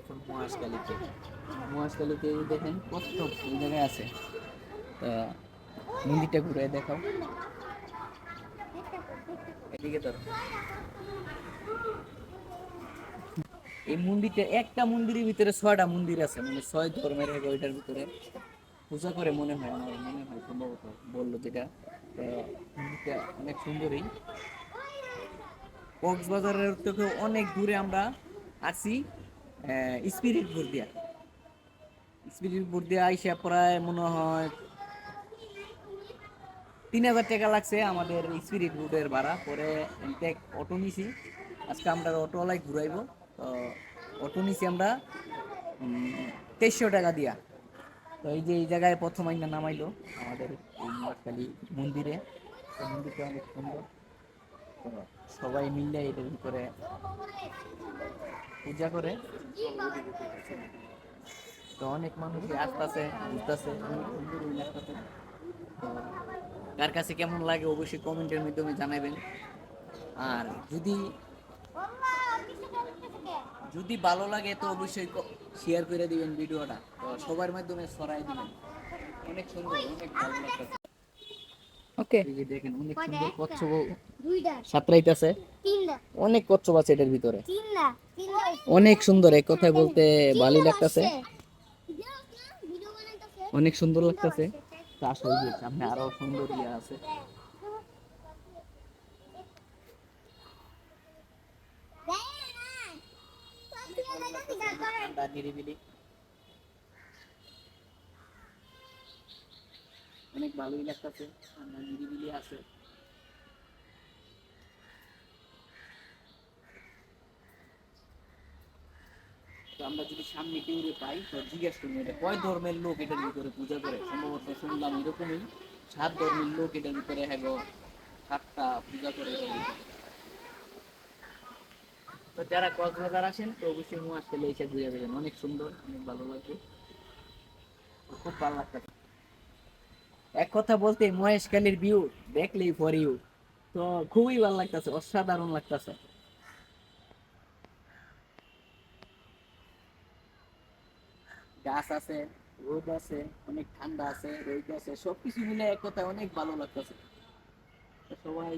এখন দেখেন এই জায়গায় আছে। মন্দিরটা ঘুরে দেখাও। এদিকে এই মন্দিরটা একটা মন্দিরের ভিতরে ছয়টা মন্দির আছে মানে ছয় ধর্মের ওইটার ভিতরে। পূজা করে মনে হয় আমার, মনে হয় সম্ভবত বলল যেটা। মন্দিরটা অনেক সুন্দরই। কক্সবাজারের থেকে অনেক দূরে আমরা আছি স্পিরিট বোর্ড দিয়া। স্পিরিট বোর্ড দিয়া আইসা প্রায় মনে হয় তিন হাজার টাকা লাগছে আমাদের স্পিরিট বোর্ডের ভাড়া। পরে ইনটেক অটো নিছি। আজকে আমরা অটোওয়ালাই ঘুরাইবো। তো অটো নিছি আমরা তেইশশো টাকা দিয়া। তো এই যে এই জায়গায় প্রথম আইনা নামাইলো আমাদের এই মন্দিরে। মন্দিরটা অনেক সুন্দর। সবাই মিলে এটার ভিতরে পূজা করে। তো অনেক মানুষ আসতেছে, ঘুরতেছে। কার কাছে কেমন লাগে অবশ্যই কমেন্টের মাধ্যমে জানাবেন। আর যদি যদি ভালো লাগে তো অবশ্যই শেয়ার করে দিবেন ভিডিওটা। তো সবার মাধ্যমে ছড়াই দিবেন। অনেক সুন্দর, অনেক ভালো লাগতেছে। ওকে। দেখেন অনেক সুন্দর কচ্ছপ সাঁতরাইতেছে। অনেক কচ্ছপ আছে এটার ভিতরে। তিনটা তিনটা। অনেক সুন্দর এক কথায় বলতে ভালোই লাগতেছে। অনেক সুন্দর লাগতেছে। চাষ হয়ে গেছে সামনে আরও সুন্দর ইয়ে আছে। নিরিবিলি অনেক ভালোই লাগতেছে। ঠান্ডা নিরিবিলি আছে। আমরা যদি সামনে কেউ পাই, তো জিজ্ঞেস করব, এটা কয় ধর্মের লোক এটার ভিতরে পূজা করে? সম্ভবত শুনলাম এরকমই, সাত ধর্মের লোক এটার ভিতরে হ্যাঁ সাতটা পূজা করে তো যারা কক্সবাজার আসেন, তো অবশ্যই মুয়াজ পেলে এসে ঘুরে যাবেন অনেক সুন্দর, অনেক ভালো লাগবে। খুব ভালো লাগতেছে। এক কথা বলতে মহেশখালীর ভিউ দেখলেই ফর ইউ তো খুবই ভালো লাগতেছে, অসাধারণ লাগতেছে। গাছ আছে, রোদ আছে, অনেক ঠান্ডা আছে, রোদ আছে, সবকিছু মিলে এক কথায় অনেক ভালো লাগতেছে। সবাই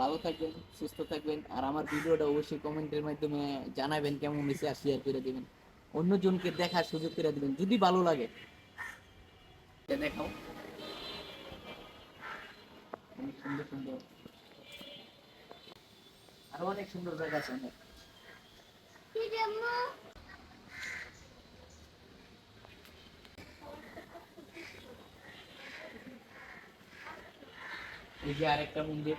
ভালো থাকবেন, সুস্থ থাকবেন, আর আমার ভিডিওটা অবশ্যই কমেন্টের মাধ্যমে জানাবেন কেমন হয়েছে, আর শেয়ার করে দিবেন। অন্যজনকে দেখার সুযোগ করে দিবেন, যদি ভালো লাগে। দেখাও। অনেক সুন্দর সুন্দর। আরও অনেক সুন্দর জায়গা আছে অনেক। এই যে আরেকটা মন্দির।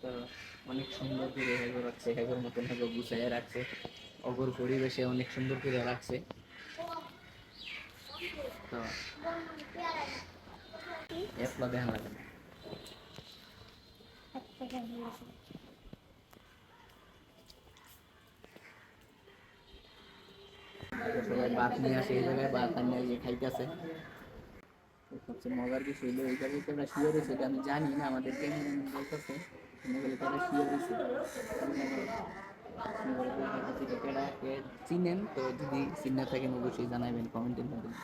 তো অনেক সুন্দর করে হেগো রাখছে হেগোর মতন হেগো গুছাইয়া রাখছে। অগর পরিবেশে অনেক সুন্দর করে রাখছে। তো এপলা দেখা লাগে না। তো সবাই ভাত নিয়ে আসে এই জায়গায় ভাত আনিয়ে এই যে খাইতেছে তো সবচেয়ে মজার কিছু হইল এই জায়গায় তোমরা শিওর হয়েছে এটা আমি জানি না আমাদের ক্যামেরাম্যান বলতেছে বলে তারা শিওর হয়েছে চিনেন? তো যদি চিনে থাকেন অবশ্যই জানাবেন কমেন্টের মাধ্যমে